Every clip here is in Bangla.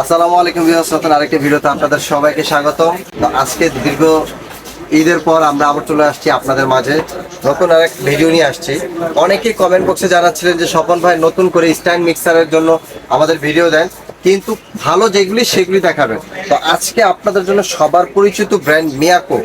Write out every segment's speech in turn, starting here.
আসসালামু আলাইকুম ভিউয়ার্স, নতুন আরেকটি ভিডিওতে আপনাদের সবাইকে স্বাগত তো আজকে দীর্ঘ ঈদের পর আমরা আবার চলে আসছি আপনাদের মাঝে। নতুন আরেক ভিডিও নিয়ে আসছি। অনেকেই কমেন্ট বক্সে জানাচ্ছিলেন যে স্বপন ভাই নতুন করে স্ট্যান্ড মিক্সারের জন্য আমাদের ভিডিও দেন। কিন্তু ভালো যেগুলি সেগুলি দেখাবেন। তো আজকে আপনাদের জন্য সবার পরিচিত ব্র্যান্ড মিয়াকো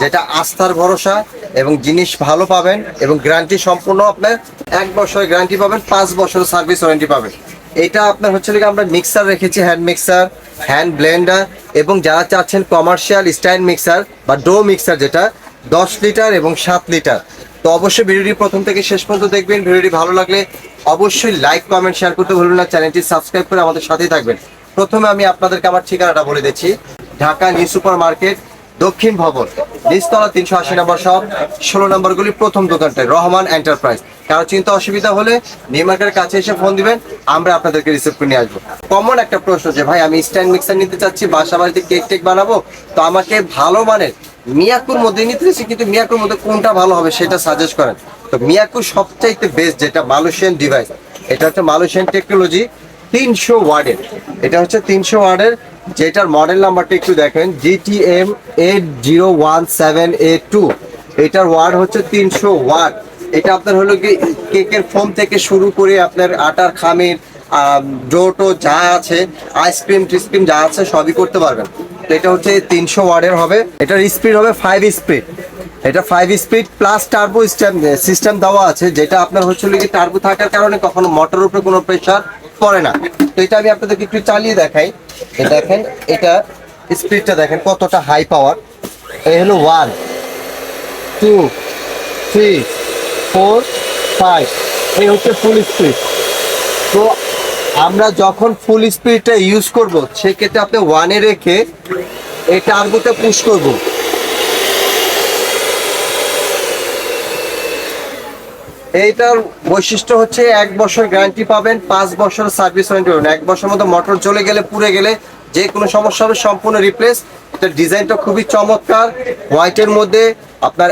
যেটা আস্থার ভরসা এবং জিনিস ভালো পাবেন এবং গ্যারান্টি সম্পূর্ণ আপনার এক বছরের গ্যারান্টি পাবেন, পাঁচ বছরের সার্ভিস ওয়ারেন্টি পাবেন। এটা আপনার হচ্ছে কি আমরা মিক্সার রেখেছি হ্যান্ড মিক্সার হ্যান্ড ব্লেন্ডার এবং যারা চাচ্ছেন কমার্শিয়াল স্ট্যান্ড মিক্সার বা ডো মিক্সার যেটা, দশ লিটার এবং সাত লিটার তো অবশ্যই ভিডিওটি প্রথম থেকে শেষ পর্যন্ত দেখবেন, ভিডিওটি ভালো লাগলে অবশ্যই লাইক কমেন্ট শেয়ার করতে ভুলবেন না চ্যানেলটি সাবস্ক্রাইব করে আমাদের সাথেই থাকবেন। প্রথমে আমি আপনাদেরকে আমার ঠিকানাটা বলে দিচ্ছি, ঢাকা নিউ সুপার মার্কেট দক্ষিণ ভবন, নিচতলা তিনশো আশি নম্বর সব ষোলো নম্বরগুলি প্রথম দোকানটায়, রহমান এন্টারপ্রাইজ কারও চিন্তা অসুবিধা হলে নিউ কাছে এসে ফোন দিবেন, আমরা আপনাদেরকে রিসিভ করে নিয়ে আসব। কমন একটা প্রশ্ন যে, ভাই, আমি স্ট্যান্ড মিক্সার নিতে চাচ্ছি বাসা বাড়িতে কেক টেক বানাবো? তো আমাকে ভালো মানের মিয়াকুর মধ্যে, নিতে চাচ্ছি, কিন্তু মিয়াকুর মধ্যে কোনটা ভালো হবে সেটা সাজেস্ট করেন। তো মিয়াকুর সবচাইতে বেস্ট যেটা মালয়েশিয়ান ডিভাইস এটা হচ্ছে মালয়েশিয়ান টেকনোলজি তিনশো ওয়ার্ডের। এটা হচ্ছে তিনশো ওয়ার্ডের, যেটার মডেল নাম্বারটা একটু দেখেন GTM eight zero one seven eight two এটার ওয়ার্ড হচ্ছে তিনশো ওয়ার্ড। এটা আপনার হলো কি কেকের ফোম থেকে শুরু করে আপনার আটার খামির ডোটো যা আছে আইসক্রিম টিসক্রিম যা আছে সবই করতে পারবেন। তো এটা হচ্ছে তিনশো ওয়ার্ডের হবে। এটার স্পিড হবে ফাইভ স্পিড এটা five speed plus turbo system দেওয়া আছে, যেটা আপনার হচ্ছে কি টার্বো থাকার কারণে কখনো মোটরের উপরে কোনো প্রেশার পড়ে না। তো এটা আমি আপনাদেরকে একটু চালিয়ে দেখাই। দেখেন, এটা স্পিডটা দেখেন কতটা হাই পাওয়ার এই হলো one two three four, five. এই হচ্ছে ফুল স্পিড তো আমরা যখন ফুল স্পিডটা ইউজ করব, সেক্ষেত্রে আপনি ওয়ানে রেখে এই টার্বোতে পুশ করব। এইটার বৈশিষ্ট্য হচ্ছে এক বছর গ্যারান্টি পাবেন, পাঁচ বছর সার্ভিস ওয়ারেন্টি পাবেন। এক বছর মতো মোটর চলে গেলে, পুড়ে গেলে যে কোনো সমস্যা হবে, সম্পূর্ণ রিপ্লেস এটা ডিজাইনটা খুবই চমৎকার। হোয়াইটের মধ্যে আপনার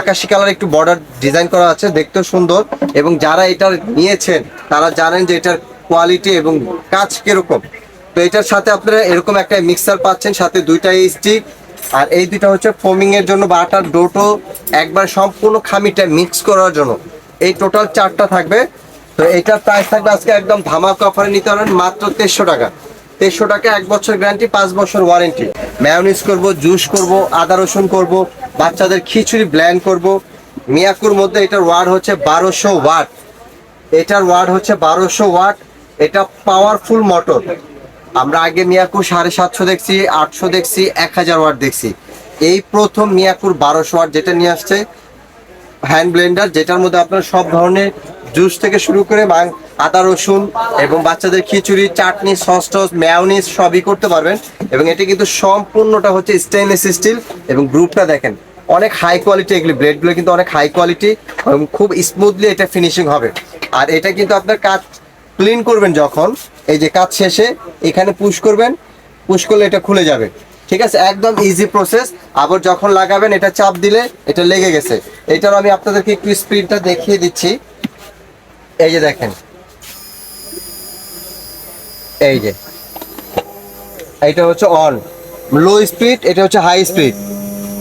আকাশি কালার একটু বর্ডার ডিজাইন করা আছে, দেখতেও সুন্দর। এবং যারা এটা নিয়েছেন, তারা জানেন যে এটার কোয়ালিটি এবং কাজ কীরকম। তো এটার সাথে আপনারা এরকম একটা মিক্সার পাচ্ছেন, সাথে দুইটা স্টিক আর এই দুইটা হচ্ছে ফোমিং এর জন্য বা আটার ডোটো একবার সম্পূর্ণ খামিটা মিক্স করার জন্য। এই টোটাল চারটা থাকবে। তো এটার প্রাইস থাকবে আজকে একদম ধামাকা অফারে নিতে পারেন, মাত্র তেইশশো টাকা। তেইশশো টাকা এক বছর গ্যারান্টি পাঁচ বছর ওয়ারেন্টি ম্যায়োনিজ করব জুস করব, আদা রসুন করব বাচ্চাদের খিচুড়ি ব্ল্যান্ড করব। মিয়াকুর মধ্যে এটার ওয়ার্ড হচ্ছে বারোশো ওয়াট এটার ওয়ার্ড হচ্ছে বারোশো ওয়াট এটা পাওয়ারফুল মোটর আমরা আগে মিয়াকুর সাড়ে সাতশো দেখছি, আটশো দেখছি, এক হাজার ওয়াট দেখছি। এই প্রথম মিয়াকুর বারোশো ওয়াট যেটা নিয়ে আসছে হ্যান্ড ব্লেন্ডার যেটার মধ্যে আপনার সব ধরনের জুস থেকে শুরু করে আদা, রসুন এবং বাচ্চাদের খিচুড়ি, চাটনি, সস টস ম্যাওনিজ সবই করতে পারবেন এবং এটা কিন্তু সম্পূর্ণটা হচ্ছে স্টেনলেস স্টিল এবং গ্রুপটা দেখেন, অনেক হাই কোয়ালিটি এগুলি ব্লেডগুলো কিন্তু অনেক হাই কোয়ালিটি এবং খুব স্মুথলি এটা ফিনিশিং হবে। আর এটা কিন্তু আপনার কাজ ক্লিন করবেন যখন, এই যে কাজ শেষে এখানে পুশ করবেন পুশ করলে এটা খুলে যাবে। ঠিক আছে? একদম ইজি প্রসেস আবার যখন লাগাবেন, এটা চাপ দিলে এটা লেগে গেছে। এটার আমি আপনাদেরকে একটু স্পিডটা দেখিয়ে দিচ্ছি। এই যে দেখেন। এই যে। এইটা হচ্ছে অন লো স্পিড এটা হচ্ছে হাই স্পিড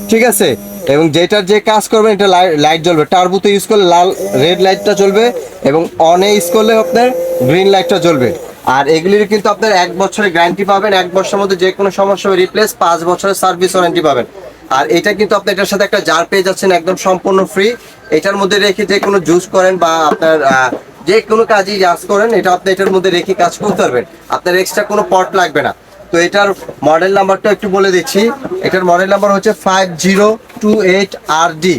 ঠিক আছে? এবং যেটার যে কাজ করবেন এটা লাইট জ্বলবে। টার্বোতে ইউজ করলে লাল রেড লাইটটা জ্বলবে এবং অনে ইউজ করলে আপনার গ্রিন লাইটটা জ্বলবে। আর এগুলির কিন্তু আপনার এক বছরের গ্যারান্টি পাবেন। এক বছরের মধ্যে যে কোনো সমস্যা রিপ্লেস পাঁচ বছরের সার্ভিস ওয়ারেন্টি পাবেন। আর এটা কিন্তু আপনি এটার সাথে একটা জার পেয়ে যাচ্ছেন একদম সম্পূর্ণ ফ্রি এটার মধ্যে রেখে যে কোনো জুস করেন বা আপনার যে কোনো কাজই কাজ করেন, এটা আপনি এটার মধ্যে রেখে কাজ করতে পারবেন। আপনার এক্সট্রা কোনো পট লাগবে না। তো এটার মডেল নাম্বারটা একটু বলে দিচ্ছি। এটার মডেল নাম্বার হচ্ছে five zero two eight R D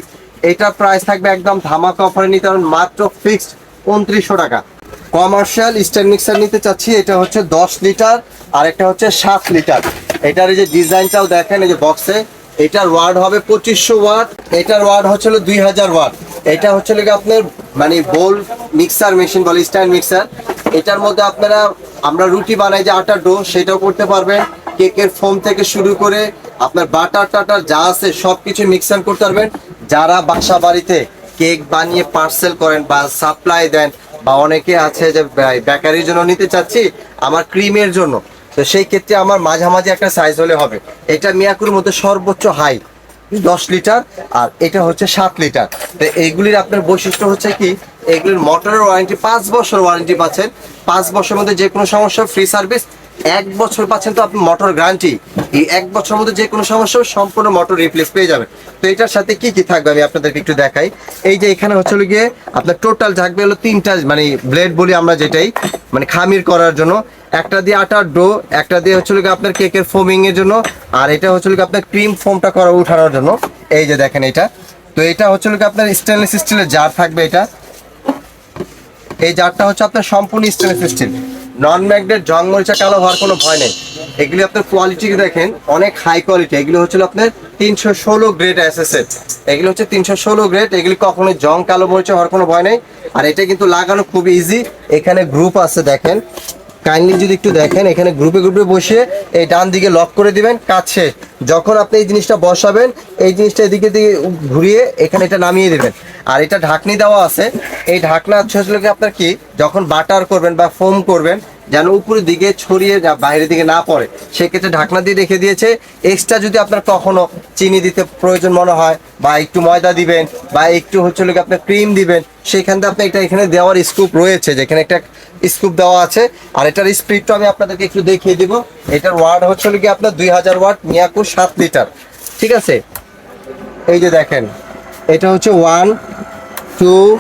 এটার প্রাইস থাকবে একদম ধামাকা অফারে নিতে পারেন, মাত্র ফিক্সড উনত্রিশশো টাকা। কমার্শিয়াল স্ট্যান্ড মিক্সার নিতে চাচ্ছি, এটা হচ্ছে দশ লিটার আর একটা হচ্ছে সাত লিটার এটার এই যে ডিজাইনটাও দেখেন, এই যে বক্সে এটার ওয়ার্ড হবে পঁচিশশো ওয়াট, এটার ওয়ার্ড হচ্ছিল দুই হাজার ওয়াট। এটা হচ্ছে কি আপনার মানে বোল মিক্সার মেশিন বলে, স্ট্যান্ড মিক্সার। এটার মধ্যে আপনারা, আমরা রুটি বানাই যে আটার ডো, সেটাও করতে পারবেন। কেকের ফোম থেকে শুরু করে আপনার বাটার টাটার যা আছে সব কিছু মিক্সার করতে পারবেন। যারা বাসা বাড়িতে কেক বানিয়ে পার্সেল করেন বা সাপ্লাই দেন, বা অনেকে আছে যে বেকারির জন্য নিতে চাচ্ছি, আমার ক্রিমের জন্য। তো সেই ক্ষেত্রে আমার মাঝামাঝি একটা সাইজ হলে হবে। এটা মিয়াকুর মধ্যে সর্বোচ্চ হাই দশ লিটার আর এটা হচ্ছে সাত লিটার তো এইগুলির আপনার বৈশিষ্ট্য হচ্ছে কি, এগুলির মোটরের ওয়ারেন্টি পাঁচ বছর ওয়ারেন্টি পাচ্ছেন। পাঁচ বছরের মধ্যে যে কোনো সমস্যা ফ্রি সার্ভিস এক বছর পাচ্ছেন তো আপনি মোটর গ্যারান্টি এই এক বছরের মধ্যে যে কোনো সমস্যা সম্পূর্ণ মোটর রিপ্লেস পেয়ে যাবেন। তো এটার সাথে কি কি থাকবে আমি আপনাদেরকে একটু দেখাই। এই যে এখানে হচ্ছে গিয়ে আপনার টোটাল থাকবে হলো তিনটা মানে ব্লেড বলি আমরা যেটাই। মানে খামির করার জন্য। একটা দিয়ে আটার ডো, একটা দিয়ে হচ্ছিল কি আপনার কেকের ফোমিং এর জন্য, আর এটা হচ্ছিল কি আপনার ক্রিম ফোমটা করা উঠানোর জন্য। এই যে দেখেন এটা। তো এটা হচ্ছিল কি আপনার স্টেনলেস স্টিলের জার থাকবে এটা। এই জারটা হচ্ছে আপনার সম্পূর্ণ স্টেনলেস স্টিল নন ম্যাগনেট জং মরিচা, কালো হওয়ার কোনো ভয় নেই। এগুলি আপনার কোয়ালিটি দেখেন? অনেক হাই কোয়ালিটি এগুলো হচ্ছে আপনার তিনশো ষোলো গ্রেড এসএসএফ এগুলো হচ্ছে তিনশো ষোলো গ্রেড এগুলি কখনো জং, কালো মরিচা হওয়ার কোনো ভয় নেই। আর এটা কিন্তু লাগানো খুব ইজি এখানে গ্রুপ আছে দেখেন। কাইন্ডলি যদি একটু দেখেন, এখানে গ্রুপে গ্রুপে বসে এই ডান দিকে লক করে দিবেন, কাছে। যখন আপনি এই জিনিসটা বসাবেন, এই জিনিসটা এদিকে দিকে ঘুরিয়ে এখানে এটা নামিয়ে দেবেন। আর এটা ঢাকনি দেওয়া আছে। এই ঢাকনা হচ্ছে আপনার কি? যখন বাটার করবেন বা ফোম করবেন যেন উপরের দিকে ছড়িয়ে যা- বাইরের দিকে না পড়ে, সেক্ষেত্রে ঢাকনা দিয়ে রেখে দিয়েছে। এক্সট্রা যদি আপনার কখনো চিনি দিতে প্রয়োজন মনে হয়, বা একটু ময়দা দিবেন, বা একটু হচ্ছে গিয়ে আপনার ক্রিম দিবেন, সেখান থেকে আপনি এটা এখানে দেওয়ার স্কুপ রয়েছে, যেখানে একটা স্কুপ দেওয়া আছে। আর এটার স্পিডটা আমি আপনাদেরকে একটু দেখিয়ে দিব। এটার ওয়ার্ড হচ্ছে কি আপনার দুই হাজার ওয়াট মিয়াকুর সাত লিটার। ঠিক আছে? এই যে দেখেন, এটা হচ্ছে one two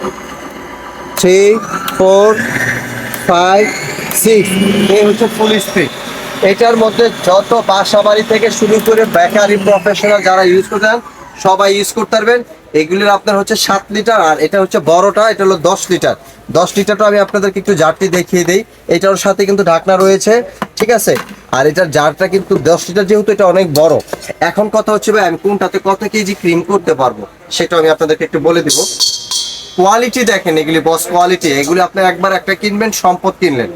three four five এই হচ্ছে ফুল স্পিড এটার মধ্যে যত বাসা বাড়ি থেকে শুরু করে বেকারি প্রফেশনাল যারা ইউজ করতেন সবাই ইউজ করতে পারবেন। এগুলির আপনার হচ্ছে সাত লিটার আর এটা হচ্ছে বড়টা, এটা হলো দশ লিটার দশ লিটারটা আমি আপনাদেরকে একটু জারটি দেখিয়ে দিই। এটার সাথে কিন্তু ঢাকনা রয়েছে, ঠিক আছে? আর এটার জারটা কিন্তু দশ লিটার যেহেতু এটা অনেক বড়। এখন কথা হচ্ছে ভাই, আমি কোনটাতে কত কেজি ক্রিম করতে পারব সেটা আমি আপনাদেরকে একটু বলে দিব। কোয়ালিটি দেখেন এগুলি বস কোয়ালিটি এগুলি আপনি একবার একটা কিনবেন, সম্পদ কিনলেন।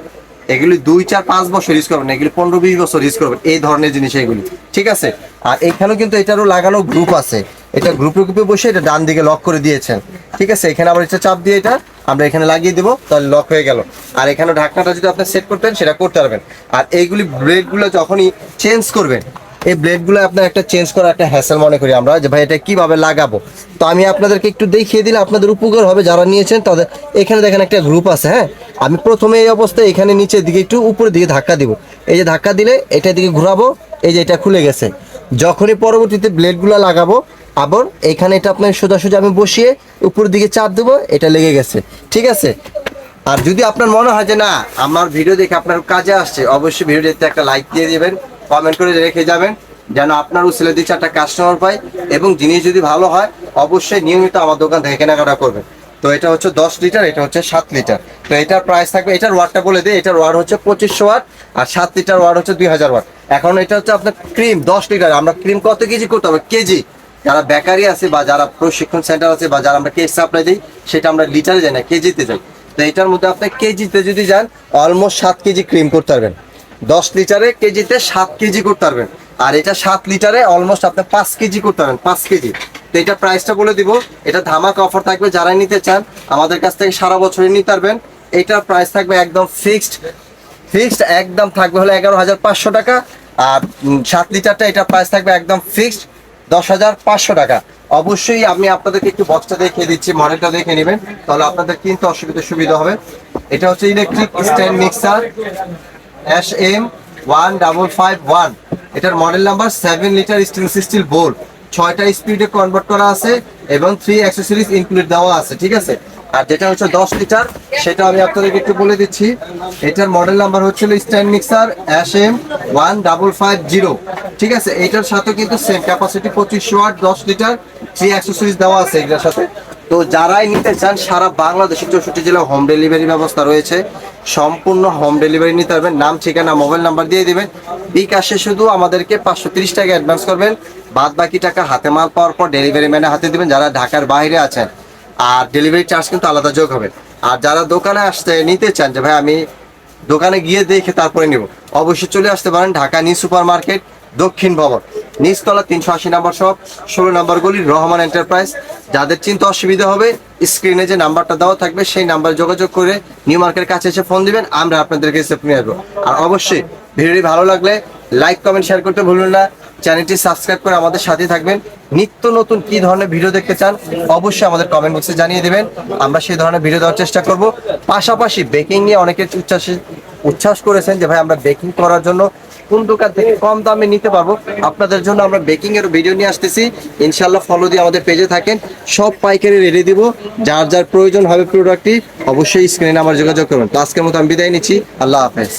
এগুলি দুই, চার, পাঁচ বছর ইউজ করবেন এগুলি পনেরো, বিশ বছর ইউজ করবেন, এই ধরনের জিনিস এগুলি। ঠিক আছে? আর এখানেও কিন্তু এটারও লাগানো গ্রুপ আছে। এটা গ্রুপে গ্রুপে বসে এটা ডান দিকে লক করে দিয়েছেন। ঠিক আছে? এখানে আবার এটা চাপ দিয়ে এটা আমরা এখানে লাগিয়ে দেবো, তাহলে লক হয়ে গেল। আর এখানে ঢাকনাটা যদি আপনি সেট করতেন, সেটা করতে পারবেন। আর এইগুলি ব্লেডগুলো যখনই চেঞ্জ করবেন এই ব্লেডগুলো আপনার একটা চেঞ্জ করা একটা হ্যাসেল মনে করি আমরা যে ভাই এটা কীভাবে লাগাবো? তো আমি আপনাদেরকে একটু দেখিয়ে দিলে আপনাদের উপকার হবে যারা নিয়েছেন তাদের, এখানে দেখেন একটা গ্রুপ আছে হ্যাঁ? আমি প্রথমে এই অবস্থায় এখানে নিচের দিকে একটু উপরের দিকে ধাক্কা দিব। এই যে ধাক্কা দিলে এটা দিকে ঘুরাবো, এই যে এটা খুলে গেছে। যখনই পরবর্তীতে ব্লেডগুলো লাগাবো, আবার এখানে এটা আপনার সোজাসুজি আমি বসিয়ে উপরের দিকে চাপ দেবো, এটা লেগে গেছে। ঠিক আছে? আর যদি আপনার মনে হয় যে না, আমার ভিডিও দেখে আপনার কাজে আসছে, অবশ্যই ভিডিওতে একটা লাইক দিয়ে দিবেন। কমেন্ট করে রেখে যাবেন, যেন আপনার উসিলে দুই চারটা কাস্টমার পায় এবং জিনিস যদি ভালো হয়, অবশ্যই নিয়মিত আমার দোকান থেকে কেনাকাটা করবেন। তো এটা হচ্ছে দশ লিটার এটা হচ্ছে সাত লিটার তো এটার প্রাইস থাকবে, এটার ওয়াটটা বলে দিই, এটার ওয়াট হচ্ছে পঁচিশশো ওয়াট আর সাত লিটার ওয়াট হচ্ছে দুই হাজার ওয়াট এখন এটা হচ্ছে আপনার ক্রিম দশ লিটার আমরা ক্রিম কত কেজি করতে হবে? কেজি। যারা বেকারি আছে বা যারা প্রশিক্ষণ সেন্টার আছে বা যারা আমরা কেক সাপ্লাই দিই, সেটা আমরা লিটারে যাই না, কেজিতে যাই। তো এটার মধ্যে আপনি কেজিতে যদি যান অলমোস্ট সাত কেজি ক্রিম করতে পারবেন। দশ লিটারে কেজিতে সাত কেজি করতে পারবেন। আর এটা সাত লিটারে অলমোস্ট আপনি পাঁচ কেজি করতে পারবেন, পাঁচ কেজি। তো এটা প্রাইসটা বলে দিব, এটা ধামাক অফার থাকবে, যারাই নিতে চান, আমাদের কাছ থেকে সারা বছরই নিতে পারবেন। এটার প্রাইস থাকবে একদম ফিক্সড ফিক্সড একদম থাকবে হলো এগারো হাজার পাঁচশো টাকা, আর সাত লিটারটা এটা প্রাইস থাকবে একদম ফিক্সড দশ হাজার পাঁচশো টাকা। অবশ্যই আমি আপনাদেরকে একটু বক্সটা দেখিয়ে দিচ্ছি মডেলটা দেখে নেবেন, তাহলে আপনাদের কিনতে অসুবিধা সুবিধা হবে। এটা হচ্ছে electric stand mixer S M one double five one এটার model number seven litre steel board ছয়টা স্পিডে কনভার্ট করা আছে এবং থ্রি অ্যাক্সেসরিজ ইনক্লুড দেওয়া আছে, ঠিক আছে? আর যেটা হচ্ছে দশ লিটার সেটা আমি আপনাদেরকে একটু বলে দিচ্ছি। এটার মডেল নাম্বার হচ্ছিল stand mixer S M one double five zero ঠিক আছে? এটার সাথে কিন্তু সেম ক্যাপাসিটি পঁচিশশো ওয়াট দশ লিটার থ্রি অ্যাক্সেসরিজ দেওয়া আছে এটার সাথে। তো যারাই নিতে চান, সারা বাংলাদেশের চৌষট্টি জেলায় হোম ডেলিভারি ব্যবস্থা রয়েছে। সম্পূর্ণ হোম ডেলিভারি নিতে পারবেন। নাম, ঠিকানা মোবাইল নাম্বার দিয়ে দেবেন। বিকাশে শুধু আমাদেরকে পাঁচশো তিরিশ টাকা অ্যাডভান্স করবেন। বাদ বাকি টাকা হাতে মাল পাওয়ার পর ডেলিভারি ম্যানে হাতে দিবেন। যারা ঢাকার বাইরে আছেন। আর ডেলিভারি চার্জ কিন্তু আলাদা যোগ হবে। আর যারা দোকানে আসতে নিতে চান যে, ভাই, আমি দোকানে গিয়ে দেখে তারপরে নিব। অবশ্যই চলে আসতে পারেন ঢাকা নিউ সুপার মার্কেট দক্ষিণ ভবন। নিচতলা তিনশো আশি নাম্বার শপ ষোলো নাম্বার গলি রহমান এন্টারপ্রাইজ। যাদের চিন্তা অসুবিধা হবে স্ক্রিনে যে নাম্বারটা দেওয়া থাকবে, সেই নাম্বারে যোগাযোগ করে নিউ মার্কের কাছে এসে ফোন দিবেন, আমরা আপনাদেরকে রিসিভ নিয়ে আসব। আর অবশ্যই ভিডিওটি ভালো লাগলে লাইক কমেন্ট শেয়ার করতে ভুলবেন না। চ্যানেলটি সাবস্ক্রাইব করে আমাদের সাথে থাকবেন। নিত্য নতুন কি ধরনের ভিডিও দেখতে চান, অবশ্যই আমাদের কমেন্ট বক্সে জানিয়ে দেবেন। আমরা সেই ধরনের ভিডিও দেওয়ার চেষ্টা করব। পাশাপাশি বেকিং নিয়ে অনেকে উচ্ছ্বাস উচ্ছ্বাস করেছেন যে, ভাই, আমরা বেকিং করার জন্য কোন দোকান থেকে কম দামে নিতে পারব? আপনাদের জন্য আমরা বেকিং এর ভিডিও নিয়ে আসতেছি। ইনশাল্লাহ ফলো দিয়ে আমাদের পেজে থাকেন। সব পাইকারি রেডি দিব। যার যার প্রয়োজন হবে প্রোডাক্টটি অবশ্যই স্ক্রিনে আমার যোগাযোগ করবেন। তো আজকের মতো আমি বিদায় নিচ্ছি। আল্লাহ হাফেজ।